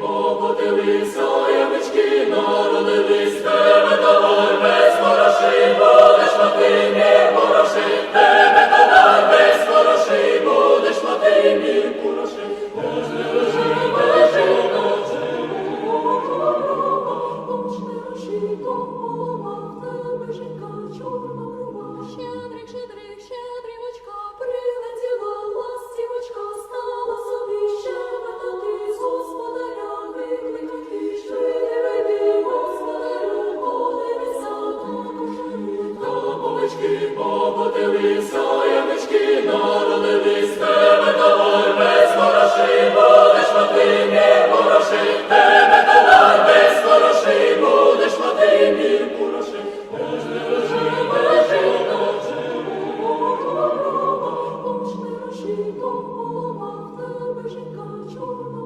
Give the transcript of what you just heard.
Покотилися, явички народились, тебе давай весь хороший, будеш мати мій хороший, тебе давай весь хороший, будеш мати мій хороший, Боже, лежи, лежи, лежи, Боже, лежи, то мова, в тебе жінка чорна. Родились, соємечки, народились, тебе давай без хороший, будеш мати, не хороший, тебе давай без хороший, будеш мати, не хороший, Боже, лежи, лежи, лежи, Боже, лежи, Боже, лежи, Боже, лежи, Боже, лежи, Боже, лежи, Боже, лежи,